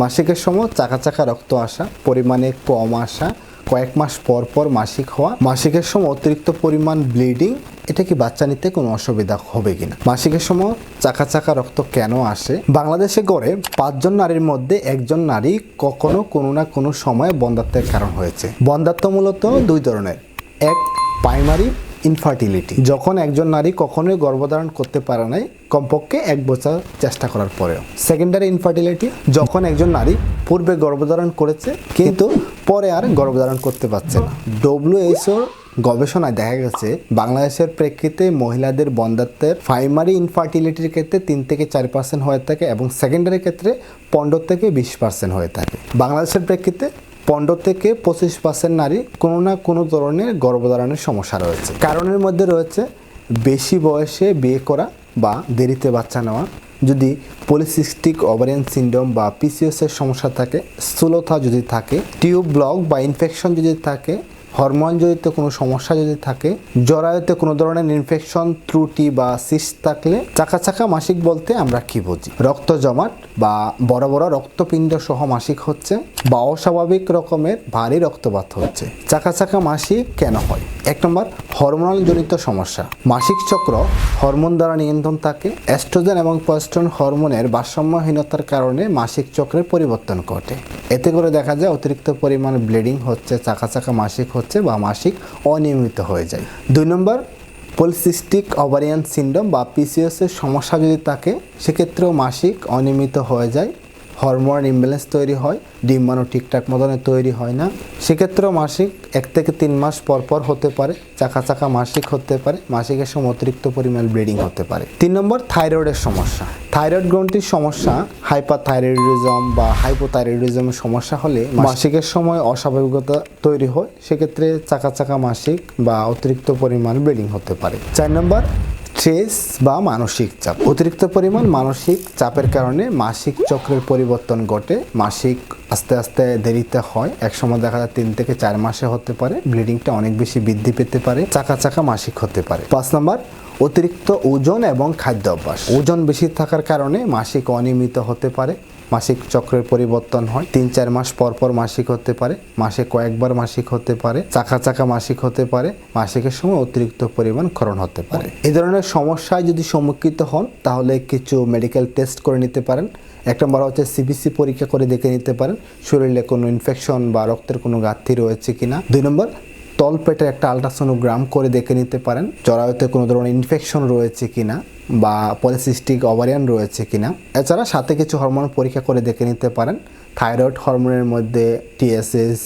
মাসিকের সময় চাকা চাকা রক্ত আসা, পরিমাণে কম আসা, কয়েক মাস পর পর মাসিক হওয়া, মাসিকের সময় অতিরিক্ত পরিমাণ ব্লিডিং, এটা কি বাচ্চা নিতে কোনো অসুবিধা হবে কিনা? মাসিকের সময় চাকা চাকা রক্ত কেন আসে? বাংলাদেশে গড়ে পাঁচজন নারীর মধ্যে একজন নারী কখনো কোনো না কোনো সময় বন্ধাত্বের কারণ হয়েছে। বন্ধাত্ব মূলত দুই ধরনের। এক প্রাইমারি ইনফার্টিলিটি যখন একজন নারী কখনোই গর্ভধারণ করতে পারে নাই, কমপক্ষে এক বছর চেষ্টা করার পরেও। সেকেন্ডারি ইনফার্টিলিটি যখন একজন নারী পূর্বে গর্ভধারণ করেছে, কিন্তু পরে আর গর্ভধারণ করতে পারছে না। ডব্লিউএইচওর গবেষণায় দেখা গেছে, বাংলাদেশের প্রেক্ষিতে মহিলাদের বন্ধাত্বের প্রাইমারি ইনফার্টিলিটির ক্ষেত্রে তিন থেকে চার পার্সেন্ট হয়ে থাকে এবং সেকেন্ডারি ক্ষেত্রে পনেরো থেকে বিশ পার্সেন্ট হয়ে থাকে। বাংলাদেশের প্রেক্ষিতে পনেরো থেকে পঁচিশ পার্সেন্ট নারী কোনো না কোনো ধরনের গর্ভধারণের সমস্যা রয়েছে। কারণের মধ্যে রয়েছে বেশি বয়সে বিয়ে করা বা দেরিতে বাচ্চা নেওয়া। যদি পলিসিস্টিক ওভারিয়ান সিন্ড্রোম বা পিসিওসের সমস্যা থাকে, স্থূলতা যদি থাকে টিউব ব্লক বা ইনফেকশন যদি থাকে হরমোন জড়িত কোনো সমস্যা যদি থাকে, জরায়ুতে কোনো ধরনের ইনফেকশন ত্রুটি বা সিস্ট থাকলে চাকা চাকা মাসিক বলতে আমরা কি বুঝি? রক্ত জমাট বা বড় বড় রক্তপিণ্ড সহ মাসিক হচ্ছে বা অস্বাভাবিক রকমের ভারী রক্তপাত হচ্ছে। চাকা চাকা মাসিক কেন হয়? এক নম্বর, হরমোনাল জনিত সমস্যা। মাসিক চক্র হরমোন দ্বারা নিয়ন্ত্রণ থাকে। অ্যাস্ট্রোজেন এবং প্রস্টন হরমোনের ভারসাম্যহীনতার কারণে মাসিক চক্রের পরিবর্তন ঘটে। এতে করে দেখা যায় অতিরিক্ত পরিমাণ ব্লিডিং হচ্ছে চাকা চাকা মাসিক হচ্ছে বা মাসিক অনিয়মিত হয়ে যায়। দুই নম্বর পলিসিস্টিক ওভারিয়ান সিন্ড্রোম বা পিসিএসের সমস্যা যদি থাকে, সেক্ষেত্রেও মাসিক অনিয়মিত হয়ে যায়। হরমোন ইমব্যালেন্স তৈরি হয় ডিম্বাণু ঠিকঠাক মতনে তৈরি হয় না। সেক্ষেত্রেও মাসিক এক থেকে তিন মাস পর পর হতে পারে চাকা চাকা মাসিক হতে পারে মাসিকের সময় অতিরিক্ত পরিমাণ ব্লিডিং হতে পারে। তিন নম্বর থাইরয়েডের সমস্যা। থাইরয়েড গ্রন্থির সমস্যা হাইপাথাইরয়েডিজম বা হাইপোথাইরয়েডিজমের সমস্যা হলে মাসিকের সময় অস্বাভাবিকতা তৈরি হয় সেক্ষেত্রে চাকা চাকা মাসিক বা অতিরিক্ত পরিমাণ ব্লিডিং হতে পারে। চার নম্বর স্ট্রেস বা মানসিক চাপ। অতিরিক্ত পরিমাণ মানসিক চাপের কারণে মাসিক চক্রের পরিবর্তন ঘটে। মাসিক আস্তে আস্তে দেরিতে হয়। এক সময় দেখা যায় তিন থেকে চার মাসে হতে পারে। ব্লিডিংটা অনেক বেশি বৃদ্ধি পেতে পারে। চাকা চাকা মাসিক হতে পারে। পাঁচ নম্বর, অতিরিক্ত ওজন এবং খাদ্য অভ্যাস ওজন বেশি থাকার কারণে মাসিক অনিয়মিত হতে পারে। মাসিক চক্রের পরিবর্তন হয়। তিন, চার মাস পর পর মাসিক হতে পারে। মাসে কয়েকবার মাসিক হতে পারে। চাকা চাকা মাসিক হতে পারে। মাসিকের সময় অতিরিক্ত পরিমাণ ক্ষরণ হতে পারে। এই ধরনের সমস্যায় যদি সম্মুখীন হন, তাহলে কিছু মেডিকেল টেস্ট করে নিতে পারেন। এক নম্বর হচ্ছে সিবিসি পরীক্ষা করে দেখে নিতে পারেন। শরীরে কোনো ইনফেকশন বা রক্তের কোনো ঘাটতি রয়েছে কিনা। দুই নম্বর তলপেটে একটা আলট্রাসোনোগ্রাম করে দেখে নিতে পারেন। জরায়ুতে কোনো ধরনের ইনফেকশন রয়েছে কিনা। বা পলিসিস্টিক ওভারিয়ান রয়েছে কিনা। এছাড়া সাথে কিছু হরমোন পরীক্ষা করে দেখে নিতে পারেন। থাইরয়েড হরমোনের মধ্যে TSH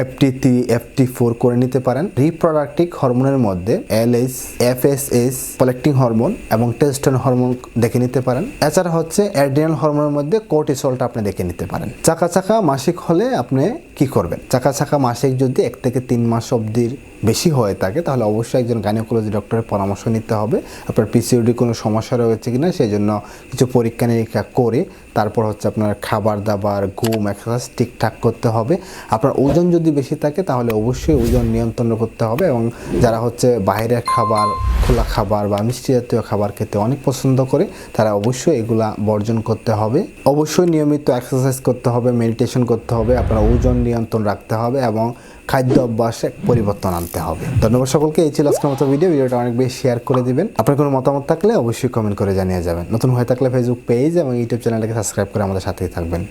FT three FT four করে নিতে পারেন। রিপ্রোডাক্টিভ হরমোনের মধ্যে এলএস এফএসএস কলেক্টিং হরমোন এবং টেস্টন হরমোন দেখে নিতে পারেন। এছাড়া হচ্ছে অ্যাড্রিনাল হরমোনের মধ্যে কোর্টিসলটা আপনি দেখে নিতে পারেন। চাকা চাকা মাসিক হলে আপনি কি করবেন? চাকা চাকা মাসিক যদি এক থেকে তিন মাস অবধির বেশি হয়ে থাকে, তাহলে অবশ্যই একজন গাইনোকোলজি ডক্টরের পরামর্শ নিতে হবে। আপনার পিসিওডি কোনো সমস্যা রয়েছে কিনা সেই জন্য কিছু পরীক্ষা নিরীক্ষা করে তারপর হচ্ছে আপনার খাবার দাবার, ঘুম এক্সারসাইজ ঠিকঠাক করতে হবে। আপনার ওজন যদি বেশি থাকে, তাহলে অবশ্যই ওজন নিয়ন্ত্রণ করতে হবে এবং যারা হচ্ছে বাইরের খাবার খোলা খাবার বা মিষ্টি জাতীয় খাবার খেতে অনেক পছন্দ করে, তারা অবশ্যই এগুলা বর্জন করতে হবে। অবশ্যই নিয়মিত এক্সারসাইজ করতে হবে মেডিটেশন করতে হবে, আপনার ওজন নিয়ন্ত্রণ রাখতে হবে এবং খাদ্য অভ্যাসে পরিবর্তন আনতে হবে। ধন্যবাদ সকলকে, এই ছিল আজকের মতো ভিডিও ভিডিওটা অনেক বেশি শেয়ার করে দিবেন। আপনার কোনো মতামত থাকলে অবশ্যই কমেন্ট করে জানিয়ে যাবেন। নতুন হয়ে থাকলে ফেসবুক পেজ এবং ইউটিউব চ্যানেলটাকে সাবস্ক্রাইব করে আমাদের সাথেই থাকবেন।